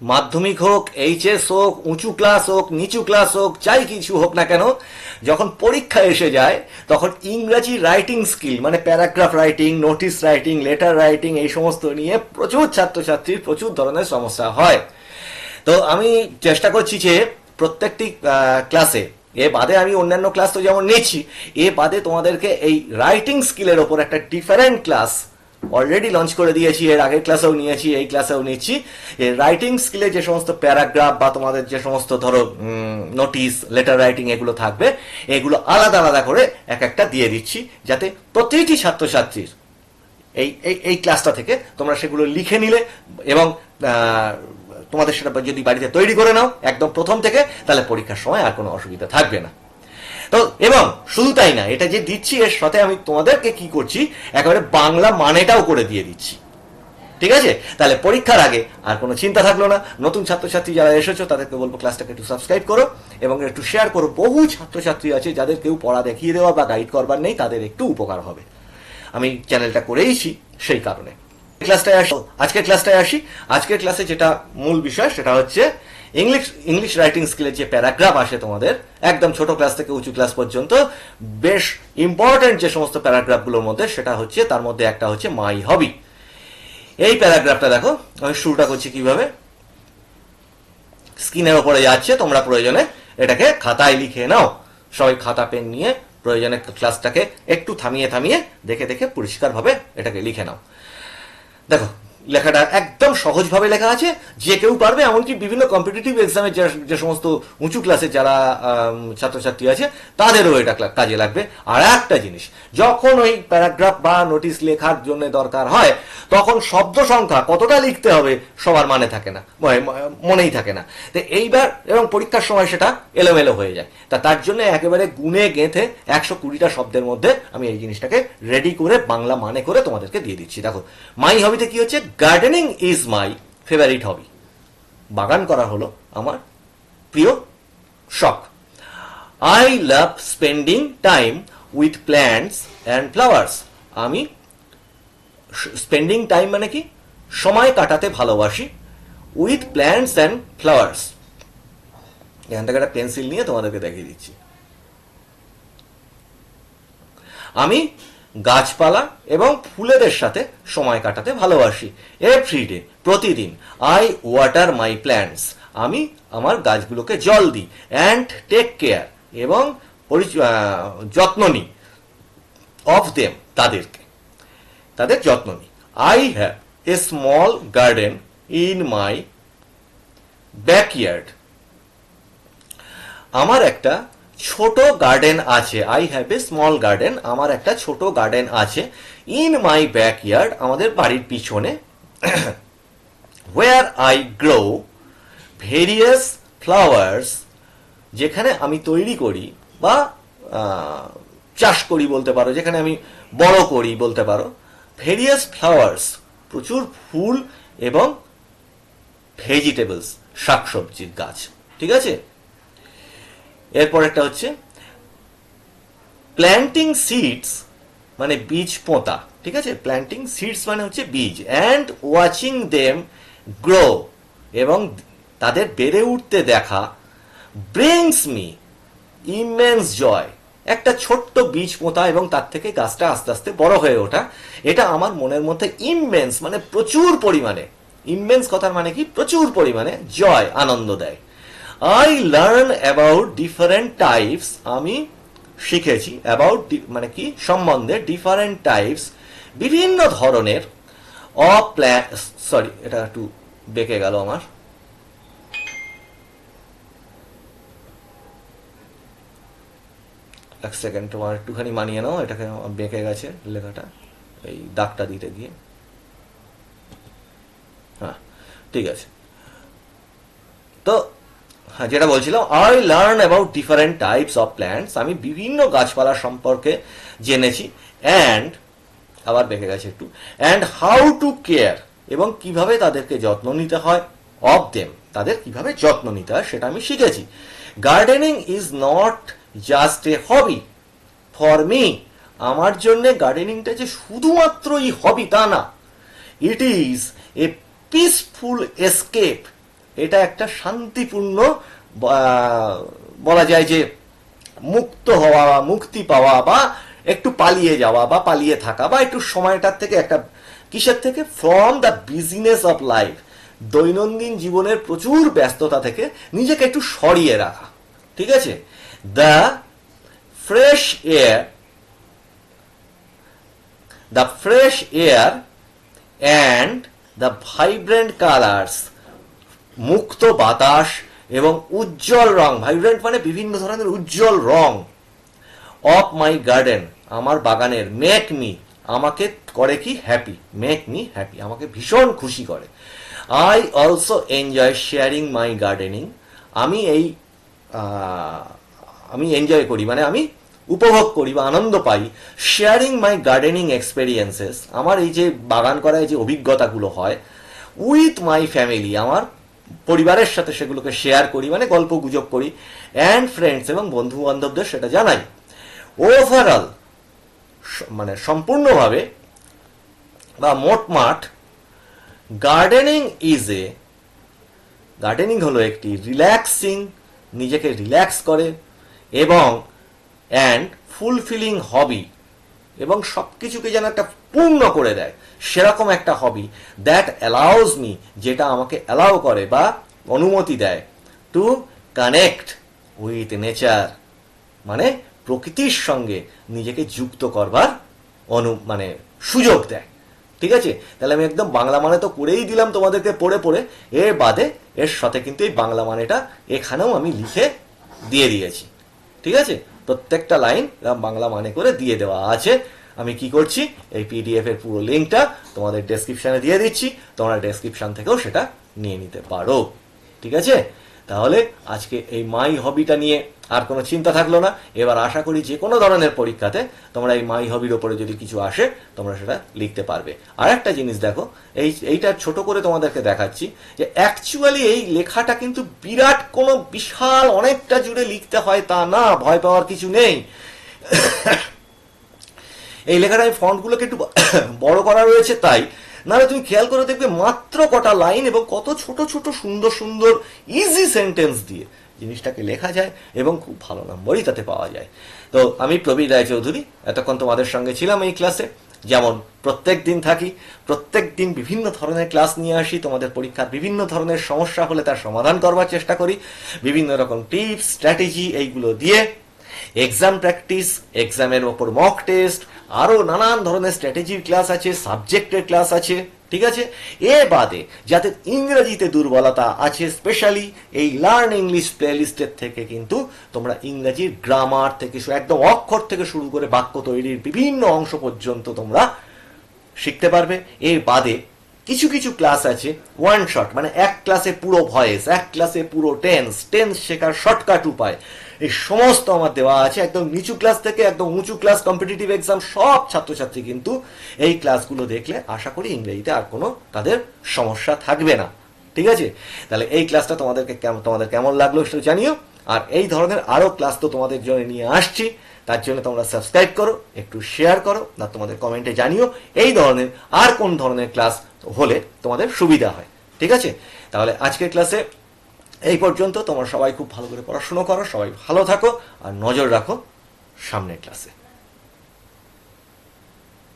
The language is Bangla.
মাধ্যমিক হোক এইচএস হোক, উঁচু ক্লাস হোক, নিচু ক্লাস হোক, যাই কিছু হোক না কেন, যখন পরীক্ষা এসে যায়, তখন ইংরাজি রাইটিং স্কিল মানে paragraph writing notice writing letter writing এই সমস্ত নিয়ে প্রচুর ছাত্রছাত্রীর প্রচুর ধরনের সমস্যা হয়। তো আমি চেষ্টা করছি যে প্রত্যেকটি ক্লাসে এ বাদে আমি অন্যান্য ক্লাস তো যেমন নিচ্ছি, এ বাদে তোমাদেরকে এই রাইটিং স্কিলের ওপর একটা ডিফারেন্ট ক্লাস অলরেডি লঞ্চ করে দিয়েছি, এর আগের ক্লাসেও নিয়েছি, এই ক্লাসেও নিচ্ছি। এই রাইটিং স্কিলে যে সমস্ত প্যারাগ্রাফ বা তোমাদের যে সমস্ত ধরো নোটিস লেটার রাইটিং এগুলো থাকবে, এগুলো আলাদা আলাদা করে এক একটা দিয়ে দিচ্ছি, যাতে প্রতিটি ছাত্রছাত্রীর এই এই এই ক্লাসটা থেকে তোমরা সেগুলো লিখে নিলে এবং তোমাদের সেটা যদি বাড়িতে তৈরি করে নাও, একদম প্রথম থেকে, তাহলে পরীক্ষার সময় আর কোনো অসুবিধা থাকবে না। তো এবং শুধু তাই না, এটা যে দিচ্ছি, এর সাথে আমি তোমাদেরকে কি করছি, একেবারে বাংলা মানেটাও করে দিয়ে দিচ্ছি। ঠিক আছে? তাহলে পরীক্ষার আগে আর কোনো চিন্তা থাকল না। নতুন ছাত্রছাত্রী যারা এসেছ, তাদেরকে বলব ক্লাসটাকে একটু সাবস্ক্রাইব করো এবং একটু শেয়ার করো। বহু ছাত্রছাত্রী আছে যাদের কেউ পড়া দেখিয়ে দেওয়া বা গাইড করবার নেই, তাদের একটু উপকার হবে। আমি চ্যানেলটা করেইছি সেই কারণে। ক্লাসটায় আসো। আজকের ক্লাসটায় আসি। আজকের ক্লাসে যেটা মূল বিষয়, সেটা হচ্ছে ইংলিশ ইংলিশ রাইটিং স্কিলের যে প্যারাগ্রাফ আসে তোমাদের, একদম ছোট ক্লাস থেকে উঁচু ক্লাস পর্যন্ত, বেশ ইম্পর্টেন্ট যে সমস্ত প্যারাগ্রাফগুলোর মধ্যে, সেটা হচ্ছে, তার মধ্যে একটা হচ্ছে মাই হবি এই প্যারাগ্রাফটা দেখো, আমি শুরুটা করছি কীভাবে? স্ক্রিনের ওপরে যাচ্ছে, তোমরা প্রয়োজনে এটাকে খাতায় লিখে নাও। সবাই খাতা পেন নিয়ে প্রয়োজনে ক্লাসটাকে একটু থামিয়ে থামিয়ে দেখে দেখে পরিষ্কারভাবে এটাকে লিখে নাও। দেখো লেখাটা একদম সহজভাবে লেখা আছে, যে কেউ পারবে, এমনকি বিভিন্ন কম্পিটিটিভ এক্সামে যে সমস্ত উঁচু ক্লাসে যারা ছাত্রছাত্রী আছে, তাদেরও এটা কাজে লাগবে। আর একটা জিনিস, যখন ওই প্যারাগ্রাফ বা নোটিশ লেখার জন্য দরকার হয়, তখন শব্দ সংখ্যা কতটা লিখতে হবে সবার মানে থাকে না মনেই থাকে না। তো এইবার এবং পরীক্ষার সময় সেটা এলোমেলো হয়ে যায়। তা তার জন্য একেবারে গুনে গেঁথে একশো কুড়িটা শব্দের মধ্যে আমি এই জিনিসটাকে রেডি করে, বাংলা মানে করে তোমাদেরকে দিয়ে দিচ্ছি। দেখো, মাই হবিতে কি হচ্ছে? Gardening is my favourite hobby বাগান করা হলো আমার প্রিয় শখ। I love spending time with plants and flowers আমি স্পেন্ডিং টাইম মানে কি? সময় কাটাতে ভালোবাসি উইথ প্ল্যান্টস অ্যান্ড ফ্লাওয়ার্স এখান থেকে একটা পেন্সিল নিয়ে তোমাদেরকে দেখিয়ে দিচ্ছি। আমি গাছপালা এবং ফুলেদের সাথে সময় কাটাতে ভালোবাসি। এভরিডে প্রতিদিন আই ওয়াটার মাই প্ল্যান্টস আমি আমার গাছগুলোকে জল দিই অ্যান্ড টেক কেয়ার এবং যত্ন নিই অফ দেম তাদেরকে। তাদের যত্ন নিই। I have a small garden in my backyard আমার একটা ছোট গার্ডেন আছে। I have a small garden আমার একটা ছোট গার্ডেন আছে। ইন মাই ব্যাকইয়ার্ড আমাদের বাড়ির পিছনে where I grow various flowers যেখানে আমি তৈরি করি বা চাষ করি বলতে পারো, যেখানে আমি বড় করি বলতে পারো ভেরিয়াস ফ্লাওয়ার্স প্রচুর ফুল এবং ভেজিটেবলস শাকসবজির গাছ। ঠিক আছে? এরপর একটা হচ্ছে প্ল্যান্টিং সিডস মানে বীজ পোঁতা, ঠিক আছে? প্ল্যান্টিং সিডস মানে হচ্ছে বীজ অ্যান্ড ওয়াচিং দেম গ্রো এবং তাদের বেড়ে উঠতে দেখা ব্রিংস মি ইমেন্স জয় একটা ছোট্ট বীজ পোঁতা এবং তার থেকে গাছটা আস্তে আস্তে বড় হয়ে ওঠা, এটা আমার মনের মধ্যে ইমেন্স মানে প্রচুর পরিমাণে ইমেন্স কথার মানে কি? প্রচুর পরিমাণে জয় আনন্দ দেয়। I learn about different types আমি শিখেছি অ্যাবাউট মানে কি, সম্বন্ধে ডিফারেন্ট টাইপস বিভিন্ন ধরনের অ প্ল্যান সরি এটা একটু বেঁকে গেল আমার। এক সেকেন্ড তোমার একটুখানি মানিয়ে নাও, এটাকে বেঁকে গেছে লেখাটা, এই দাগটা দিতে গিয়ে। হ্যাঁ ঠিক আছে। তো যেটা বলছিলাম I learn about different types of plants আমি বিভিন্ন গাছপালা সম্পর্কে জেনেছি। অ্যান্ড আবার বেঁকে গেছে একটু। অ্যান্ড হাউ টু কেয়ার এবং কীভাবে তাদেরকে যত্ন নিতে হয় অফ দেম তাদের কীভাবে যত্ন নিতে হয় সেটা আমি শিখেছি। Gardening is not just a hobby for me আমার জন্য গার্ডেনিংটা যে শুধুমাত্রই হবি তা না। It is a peaceful escape এটা একটা শান্তিপূর্ণ বলা যায় যে মুক্ত হওয়া বা মুক্তি পাওয়া, বা একটু পালিয়ে যাওয়া, বা পালিয়ে থাকা, বা একটু সময়টার থেকে একটা, কিসের থেকে? From the business of life দৈনন্দিন জীবনের প্রচুর ব্যস্ততা থেকে নিজেকে একটু সরিয়ে রাখা। ঠিক আছে? The fresh air the fresh air and the vibrant colours মুক্ত বাতাস এবং উজ্জ্বল রং। ভাইব্রেন্ট মানে বিভিন্ন ধরনের উজ্জ্বল রং। অফ মাই গার্ডেন আমার বাগানের। মেক মি আমাকে করে কি? হ্যাপি মেক মি হ্যাপি আমাকে ভীষণ খুশি করে। I also enjoy sharing my gardening আমি এই আমি এনজয় করি মানে আমি উপভোগ করি বা আনন্দ পাই। শেয়ারিং মাই গার্ডেনিং এক্সপেরিয়েন্সেস আমার এই যে বাগান করায় যে অভিজ্ঞতাগুলো হয় উইথ মাই ফ্যামিলি আমার পরিবারের সাথে সেগুলোকে শেয়ার করি মানে গল্প গুজব করি অ্যান্ড ফ্রেন্ডস এবং বন্ধু বান্ধবদের সেটা জানাই। ওভারঅল মানে সম্পূর্ণভাবে বা মোটমাট গার্ডেনিং ইজ এ গার্ডেনিং হলো একটি রিল্যাক্সিং নিজেকে রিল্যাক্স করে এবং অ্যান্ড ফুলফিলিং হবি এবং সব কিছুকে যেন একটা পূর্ণ করে দেয়। সেরকম একটা হবি দ্যাট অ্যালাউজ মি যেটা আমাকে অ্যালাউ করে বা অনুমতি দেয় টু কানেক্ট উইথ নেচার মানে প্রকৃতির সঙ্গে নিজেকে যুক্ত করবার অনু মানে সুযোগ দেয়। ঠিক আছে? তাহলে আমি একদম বাংলা মানে তো করেই দিলাম তোমাদেরকে পড়ে পড়ে। এর বাদে এর সাথে কিন্তু এই বাংলা মানেটা এখানেও আমি লিখে দিয়ে দিয়েছি। ঠিক আছে? প্রত্যেকটা লাইন বাংলা মানে করে দিয়ে দেওয়া আছে। আমি কি করছি? এই পিডিএফ এর পুরো লিঙ্কটা তোমাদের ডেসক্রিপশনে দিয়ে দিচ্ছি। তোমরা ডেসক্রিপশন থেকেও সেটা নিয়ে নিতে পারো। ঠিক আছে? তাহলে আজকে এই মাই হবিটা নিয়ে আর কোনো চিন্তা থাকল না। এবার আশা করি যে কোনো ধরনের পরীক্ষাতে তোমরা এই মাই হবির ওপরে যদি কিছু আসে, তোমরা সেটা লিখতে পারবে। আর একটা জিনিস দেখো, এই, এইটা ছোট করে তোমাদেরকে দেখাচ্ছি যে অ্যাকচুয়ালি এই লেখাটা কিন্তু বিরাট কোনো বিশাল, অনেকটা জুড়ে লিখতে হয় তা না, ভয় পাওয়ার কিছু নেই। এই লেখাটা এই ফন্টগুলোকে একটু বড় করা রয়েছে, তাই নাহলে তুমি খেয়াল করে দেখবে মাত্র কটা লাইন এবং কত ছোট ছোট, সুন্দর সুন্দর ইজি সেন্টেন্স দিয়ে জিনিসটাকে লেখা যায় এবং খুব ভালো নম্বরই তাতে পাওয়া যায়। তো আমি প্রবীর রায়চৌধুরী, এতক্ষণ তোমাদের সঙ্গে ছিলাম এই ক্লাসে যেমন প্রত্যেক দিন থাকি, প্রত্যেক দিন বিভিন্ন ধরনের ক্লাস নিয়ে আসি, তোমাদের পরীক্ষার বিভিন্ন ধরনের সমস্যা হলে তার সমাধান করবার চেষ্টা করি। বিভিন্ন রকম টিপস স্ট্র্যাটেজি এইগুলো দিয়ে এক্সাম প্র্যাকটিস এক্সামের ওপর মক টেস্ট আরও নানান ধরনের স্ট্র্যাটেজির ক্লাস আছে সাবজেক্টের ক্লাস আছে, ঠিক আছে? এ বাদে যাতে ইংরেজিতে দুর্বলতা আছে স্পেশালি এই লার্ন ইংলিশ প্লেলিস্টের থেকে কিন্তু তোমরা ইংরেজির গ্রামার থেকে একদম অক্ষর থেকে শুরু করে বাক্য তৈরির বিভিন্ন অংশ পর্যন্ত তোমরা শিখতে পারবে। এর বাদে কিছু কিছু ক্লাস আছে ওয়ান শট মানে এক ক্লাসে পুরো ভয়েস এক ক্লাসে পুরো টেন্স টেন্স শেখার শর্টকাট উপায়। এই সমস্ত আমার দেওয়া আছে, একদম নিচু ক্লাস থেকে একদম উঁচু ক্লাস কম্পিটিটিভ এক্সাম সব ছাত্রছাত্রী কিন্তু এই ক্লাসগুলো দেখলে আশা করি ইংরেজিতে আর কোনো তাদের সমস্যা থাকবে না। ঠিক আছে? তাহলে এই ক্লাসটা তোমাদেরকে কেমন তোমাদের কেমন লাগল সেটা জানিও। আর এই ধরনের আরও ক্লাস তো তোমাদের জন্য নিয়ে আসছি, তার জন্য তোমরা সাবস্ক্রাইব করো, একটু শেয়ার করো না তোমাদের কমেন্টে জানিও, এই ধরনের, আর কোন ধরনের ক্লাস হলে তোমাদের সুবিধা হয়। ঠিক আছে? তাহলে আজকের ক্লাসে এই পর্যন্ত। তোমরা সবাই খুব ভালো করে পড়াশুনো করো, সবাই ভালো থাকো আর নজর রাখো সামনের ক্লাসে।